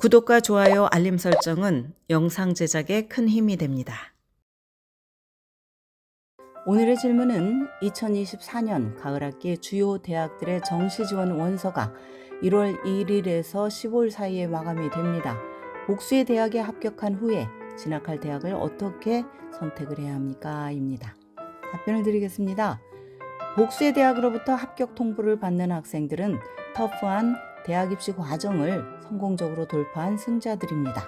구독과 좋아요, 알림 설정은 영상 제작에 큰 힘이 됩니다. 오늘의 질문은 2024년 가을학기 주요 대학들의 정시 지원 원서가 1월 1일에서 15일 사이에 마감이 됩니다. 복수의 대학에 합격한 후에 진학할 대학을 어떻게 선택을 해야 합니까? 입니다. 답변을 드리겠습니다. 복수의 대학으로부터 합격 통보를 받는 학생들은 터프한 대학 입시 과정을 성공적으로 돌파한 승자들입니다.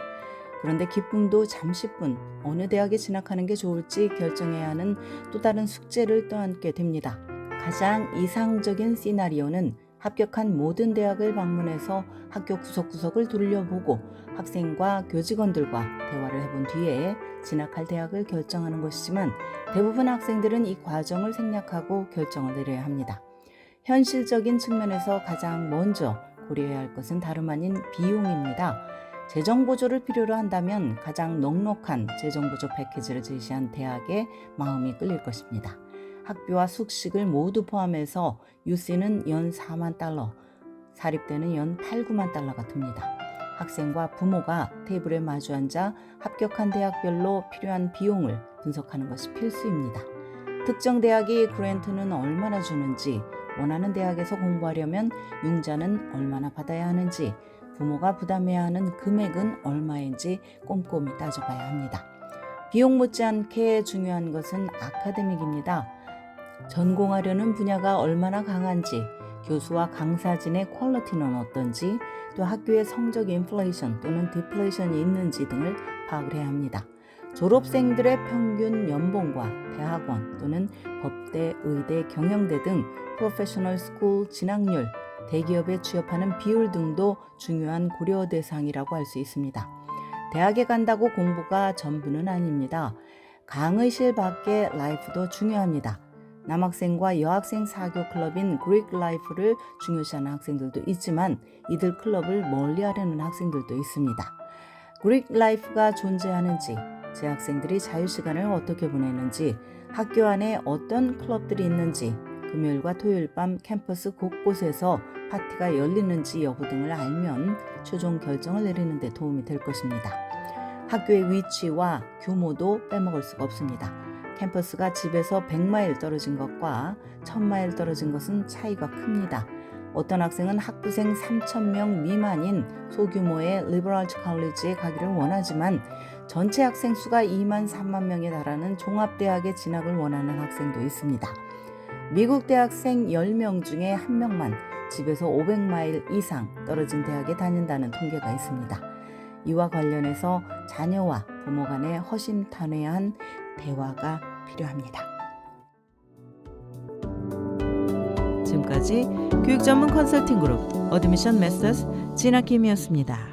그런데 기쁨도 잠시뿐 어느 대학에 진학하는 게 좋을지 결정해야 하는 또 다른 숙제를 떠안게 됩니다. 가장 이상적인 시나리오는 합격한 모든 대학을 방문해서 학교 구석구석을 돌려보고 학생과 교직원들과 대화를 해본 뒤에 진학할 대학을 결정하는 것이지만 대부분 학생들은 이 과정을 생략하고 결정을 내려야 합니다. 현실적인 측면에서 가장 먼저 고려해야 할 것은 다름 아닌 비용입니다. 재정 보조를 필요로 한다면 가장 넉넉한 재정 보조 패키지를 제시한 대학에 마음이 끌릴 것입니다. 학비와 숙식을 모두 포함해서 유씨는 연 4만 달러, 사립대는 연 8, 9만 달러가 듭니다. 학생과 부모가 테이블에 마주 앉아 합격한 대학별로 필요한 비용을 분석하는 것이 필수입니다. 특정 대학이 그랜트는 얼마나 주는지, 원하는 대학에서 공부하려면 융자는 얼마나 받아야 하는지, 부모가 부담해야 하는 금액은 얼마인지 꼼꼼히 따져봐야 합니다. 비용 못지않게 중요한 것은 아카데믹입니다. 전공하려는 분야가 얼마나 강한지, 교수와 강사진의 퀄리티는 어떤지, 또 학교의 성적 인플레이션 또는 디플레이션이 있는지 등을 파악을 해야 합니다. 졸업생들의 평균 연봉과 대학원 또는 법대, 의대, 경영대 등 프로페셔널 스쿨 진학률, 대기업에 취업하는 비율 등도 중요한 고려 대상이라고 할 수 있습니다. 대학에 간다고 공부가 전부는 아닙니다. 강의실 밖의 라이프도 중요합니다. 남학생과 여학생 사교 클럽인 그릭 라이프를 중요시하는 학생들도 있지만 이들 클럽을 멀리하려는 학생들도 있습니다. 그릭 라이프가 존재하는지, 재학생들이 자유시간을 어떻게 보내는지, 학교 안에 어떤 클럽들이 있는지, 금요일과 토요일 밤 캠퍼스 곳곳에서 파티가 열리는지 여부 등을 알면 최종 결정을 내리는 데 도움이 될 것입니다. 학교의 위치와 규모도 빼먹을 수가 없습니다. 캠퍼스가 집에서 100마일 떨어진 것과 1000마일 떨어진 것은 차이가 큽니다. 어떤 학생은 학부생 3,000명 미만인 소규모의 리버럴즈 칼리지에 가기를 원하지만 전체 학생 수가 2만 3만 명에 달하는 종합대학에 진학을 원하는 학생도 있습니다. 미국 대학생 10명 중에 1명만 집에서 500마일 이상 떨어진 대학에 다닌다는 통계가 있습니다. 이와 관련해서 자녀와 부모 간의 허심탄회한 대화가 필요합니다. 지금까지 교육 전문 컨설팅 그룹 어드미션 메서스 진학김이었습니다.